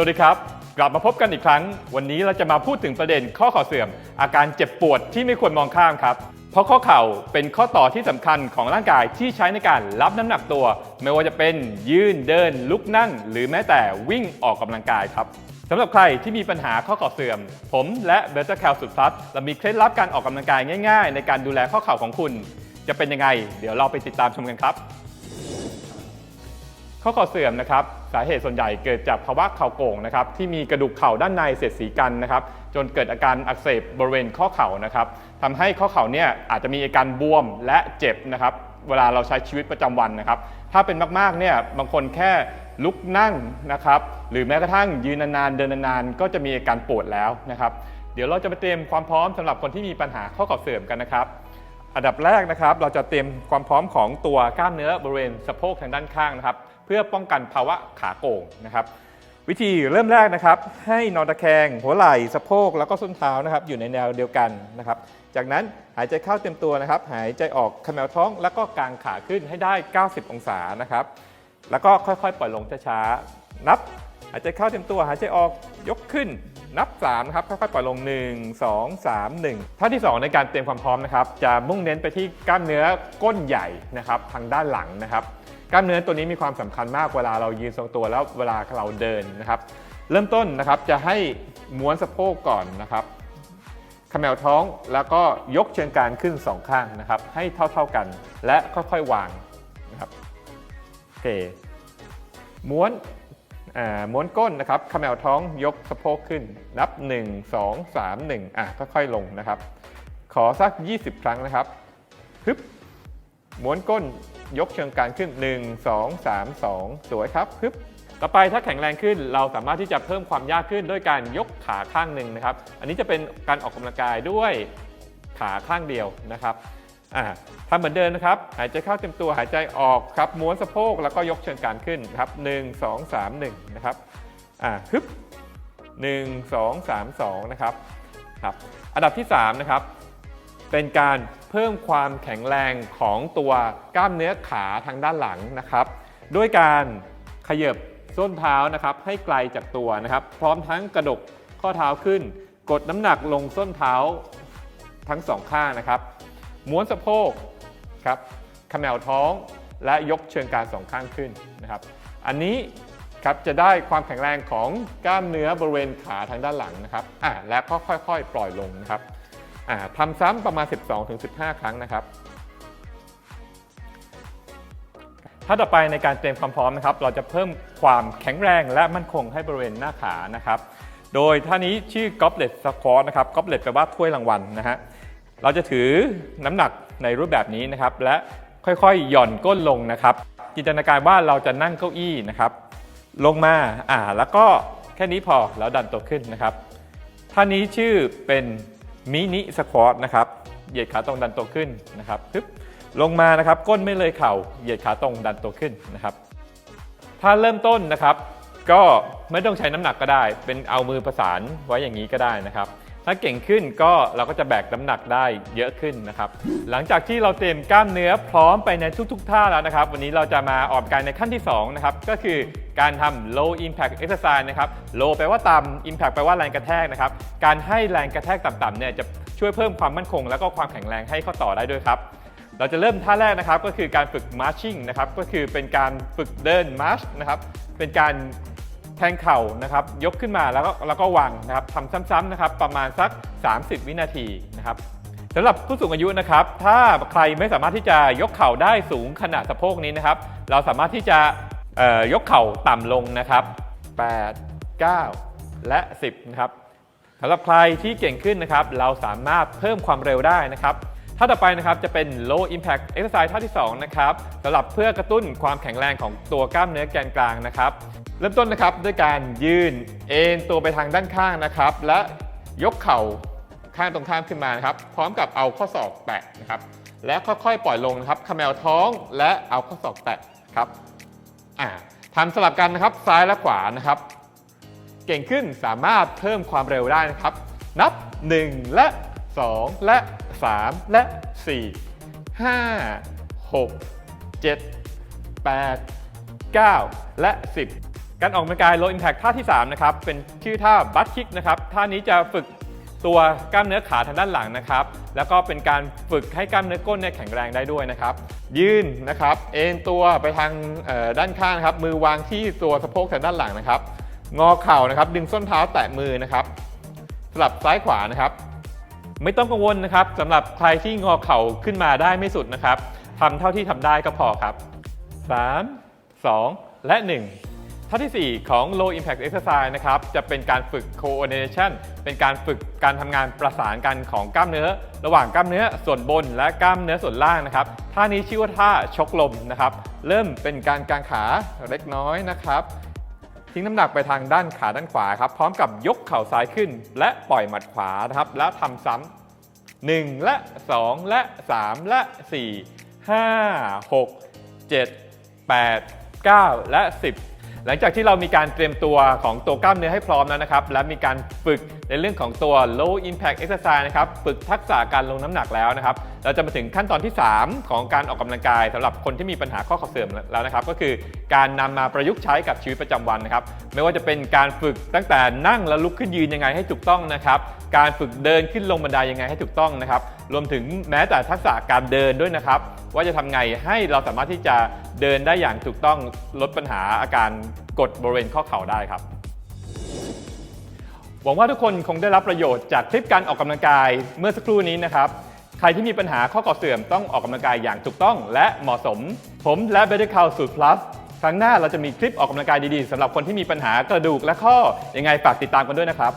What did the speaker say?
สวัสดีครับ กลับมาพบกันอีกครั้ง วันนี้เราจะมาพูดถึงประเด็นข้อเข่าเสื่อม อาการเจ็บปวดที่ไม่ควรมองข้ามครับ เพราะข้อเข่าเป็นข้อต่อที่สำคัญของร่างกายที่ใช้ในการรับน้ำหนักตัว ไม่ว่าจะเป็นยืนเดิน ลุกนั่ง หรือแม้แต่วิ่งออกกำลังกายครับสำหรับใครที่มีปัญหาข้อเข่าเสื่อม ผมและเบต้าแคลสุดพลัสเรามีเคล็ดลับการออกกำลังกายง่าย ๆ ในการดูแลข้อเข่าของคุณ จะเป็นยังไง เดี๋ยวเราไปติดตามชมกันครับ ข้อเข่าเสื่อมนะครับสาเหตุส่วนใหญ่เกิดจากภาวะเข่าโก่งนะครับที่มีกระดูกเข่าด้านในเสียดสีกันนะครับจนเกิดอาการอักเสบบริเวณข้อเข่านะครับทำให้ข้อเข่าเนี่ยอาจจะมีอาการบวมและเจ็บนะครับเวลาเราใช้ชีวิตประจำวันนะครับถ้าเป็นมากๆเนี่ยบางคนแค่ลุกนั่งนะครับหรือแม้กระทั่งยืนนานๆเดินนานๆก็จะมีอาการปวดแล้วนะครับเดี๋ยวเราจะไปเตรียมความพร้อมสำหรับคนที่มีปัญหาข้อเข่าเสื่อมกันนะครับอันดับแรกนะครับเราจะเตรียมความพร้อมของตัวกล้ามเนื้อบริเวณสะโพกทางด้านข้างนะครับ เพื่อป้องกันภาวะขาโก่งนะครับ วิธีเริ่มแรกนะครับ ให้นอนตะแคง หัวไหล่สะโพกแล้วก็ส้นเท้านะครับ อยู่ในแนวเดียวกันนะครับ จากนั้นหายใจเข้าเต็มตัวนะครับ หายใจออกขมวท้องแล้วก็กางขาขึ้นให้ได้ 90 องศานะครับ แล้วก็ค่อยๆ ปล่อยลงช้าๆนับหายใจเข้าเต็มตัวหายใจออกยกขึ้นนับ3นะครับค่อยๆปล่อยลง 1 2 3 1ท่าที่ 2 ในการเตรียมความพร้อมนะครับ จะมุ่งเน้นไปที่กล้ามเนื้อก้นใหญ่นะครับทางด้านหลังนะครับ กล้ามเนื้อตัวนี้มีความสำคัญมากเวลาเรายืนทรงตัวแล้วเวลาเราเดินนะครับ เริ่มต้นนะครับจะให้ม้วนสะโพกก่อนนะครับขมวท้องแล้วก็ยกเชิงกรานขึ้นสองข้างนะครับ ให้เท่าๆกันและค่อยๆวางนะครับโอเคม้วนม้วนก้นนะครับขมวท้องยกสะโพกขึ้น นับ 1 2 3 1อะค่อยๆลงนะครับ ขอสัก 20 ครั้งนะครับฮึบม้วนก้น ยกเชิงกานขึ้น 1 2 3 2 สวยครับฮึบต่อไปถ้าแข็งแรงขึ้นเราสามารถที่จะเพิ่มความยากขึ้นด้วยการยกขาข้างหนึ่งนะครับ อันนี้จะเป็นการออกกำลังกายด้วยขาข้างเดียวนะครับอ่าทำเหมือนเดิมนะครับ หายใจเข้าเต็มตัวหายใจออกครับม้วนสะโพกแล้วก็ยกเชิงกานขึ้นครับ 1 2 3 1 นะครับอ่าฮึบ1 2 3 2 นะครับครับ อันดับที่ 3 นะครับ เป็นการเพิ่มความแข็งแรงของตัวกล้ามเนื้อขาทางด้านหลังนะครับ ด้วยการขยับส้นเท้านะครับให้ไกลจากตัวนะครับ พร้อมทั้งกระดกข้อเท้าขึ้น กดน้ำหนักลงส้นเท้าทั้งสองข้างนะครับ ม้วนสะโพกครับขมวท้องและยกเชิงกรานสองข้างขึ้นนะครับ อันนี้ครับจะได้ความแข็งแรงของกล้ามเนื้อบริเวณขาทางด้านหลังนะครับอ่าและก็ค่อยๆ ปล่อยลงนะครับ ทำซ้ำประมาณ 12-15 ครั้งนะครับถ้าต่อไปในการเตรียมความพร้อมนะครับ เราจะเพิ่มความแข็งแรงและมั่นคงให้บริเวณหน้าขานะครับ โดยท่านี้ชื่อ goblet squat นะครับ goblet แปลว่าถ้วยรางวัลนะฮะเราจะถือน้ำหนักในรูปแบบนี้นะครับ และค่อยๆ หย่อนก้นลงนะครับ จินตนาการว่าเราจะนั่งเก้าอี้นะครับ ลงมาอ่าแล้วก็แค่นี้พอแล้วดันตัวขึ้นนะครับท่านี้ชื่อเป็น มินิสควอตนะครับ เหยียดขาตรงดันตัวขึ้นนะครับปึ๊บลงมานะครับ ก้นไม่เลยเข่า เหยียดขาตรงดันตัวขึ้นนะครับ ถ้าเริ่มต้นนะครับ ก็ไม่ต้องใช้น้ำหนักก็ได้ เป็นเอามือประสานไว้อย่างนี้ก็ได้นะครับ ถ้าเก่งขึ้นก็เราก็จะแบกน้ำหนักได้เยอะขึ้นนะครับ หลังจากที่เราเตรียมกล้ามเนื้อพร้อมไปในทุก ๆ ท่าแล้วนะครับ วันนี้เราจะมาออกกำลังกายในขั้นที่2นะครับก็คือการทำ low impact exercise นะครับ low แปลว่าต่ำ impact แปลว่าแรงกระแทกนะครับ การให้แรงกระแทกต่ำๆเนี่ยจะช่วยเพิ่มความมั่นคง และก็ความแข็งแรงให้ข้อต่อได้ด้วยครับเราจะเริ่มท่าแรกนะครับก็คือการฝึก marching นะครับก็คือเป็นการฝึกเดิน march นะครับเป็นการ แทงเข่านะครับยกขึ้นมาแล้วก็แล้วก็วางนะครับทำซ้ำๆนะครับประมาณสัก 30 วินาทีนะครับสำหรับผู้สูงอายุนะครับ ถ้าใครไม่สามารถที่จะยกเข่าได้สูงขนาดสะโพกนี้นะครับ เราสามารถที่จะยกเข่าต่ำลงนะครับ 8 9 และ 10 นะครับสำหรับใครที่เก่งขึ้นนะครับ เราสามารถเพิ่มความเร็วได้นะครับท่าต่อไปนะครับจะเป็น low impact exercise ท่าที่ 2 นะครับสำหรับเพื่อกระตุ้นความแข็งแรงของตัวกล้ามเนื้อแกนกลางนะครับ เริ่มต้นนะครับด้วยการยืนเอ็นตัวไปทางด้านข้างนะครับ และยกเข่าข้างตรงข้ามขึ้นมานะครับ พร้อมกับเอาข้อศอกแตะนะครับ และค่อยๆ ปล่อยลงนะครับขมวท้องและเอาข้อศอกแตะครับอ่าทำสลับกันนะครับซ้ายและขวานะครับ เก่งขึ้นสามารถเพิ่มความเร็วได้นะครับ นับ 1 และ 2 และ 3 และ 4 5 6 7 8 9 และ 10 การออกกำลังกาย low impact ท่าที่3นะครับเป็นชื่อท่า butt kick นะครับท่านี้จะฝึกตัวกล้ามเนื้อขาทางด้านหลังนะครับ แล้วก็เป็นการฝึกให้กล้ามเนื้อก้นเนี่ยแข็งแรงได้ด้วยนะครับ ยืนนะครับ เอ็นตัวไปทางด้านข้างครับ มือวางที่ตัวสะโพกทางด้านหลังนะครับ งอเข่านะครับ ดึงส้นเท้าแตะมือนะครับ สลับซ้ายขวานะครับ ไม่ต้องกังวลนะครับสำหรับใครที่งอเข่าขึ้นมาได้ไม่สุดนะครับทำเท่าที่ทำได้ก็พอครับ 3 2 และ 1 ท่าทีสี่ 4 ของ low impact exercise นะครับ จะเป็นการฝึก coordination เป็นการฝึกการทำงานประสานกันของกล้ามเนื้อ ระหว่างกล้ามเนื้อส่วนบนและกล้ามเนื้อส่วนล่างนะครับ ท่านี้ชื่อว่าท่าชกลมนะครับ เริ่มเป็นการกางขาเล็กน้อยนะครับ ทิ้งน้ำหนักไปทางด้านขาด้านขวาครับ พร้อมกับยกเข่าซ้ายขึ้น และปล่อยหมัดขวานะครับ แล้วทำซ้ำหนึ่งและ 2 และ 3 และ 4 5 6 7 8 9 และ 10 หลังจากที่เรามีการเตรียมตัวของตัวกล้ามเนื้อให้พร้อมแล้วนะครับ และมีการฝึกในเรื่องของตัว low impact exercise นะครับ ฝึกทักษะการลงน้ำหนักแล้วนะครับ เราจะมาถึงขั้นตอนที่ 3 ของการออกกำลังกายสำหรับคนที่มีปัญหาข้อเข่าเสื่อมแล้วนะครับ ก็คือ การนำมาประยุกต์ใช้กับชีวิตประจำวันนะครับ ไม่ว่าจะเป็นการฝึกตั้งแต่นั่งแล้วลุกขึ้นยืนยังไงให้ถูกต้องนะครับ การฝึกเดินขึ้นลงบันไดยังไงให้ถูกต้องนะครับ รวมถึงแม้แต่ทักษะการเดินด้วยนะครับ ว่าจะทำไงให้เราสามารถที่จะเดินได้อย่างถูกต้องลดปัญหาอาการกดบริเวณข้อเข่าได้ครับหวังว่าทุกคนคงได้รับประโยชน์จากคลิปการออกกำลังกายเมื่อสักครู่นี้นะครับใครที่มีปัญหาข้อเข่าเสื่อมต้องออกกำลังกายอย่างถูกต้องและเหมาะสม ผมและ Better Cow สูตร plus ครั้งหน้าเราจะมีคลิปออกกำลังกายดีๆสำหรับคนที่มีปัญหากระดูกและข้อยังไงฝากติดตามกันด้วยนะครับ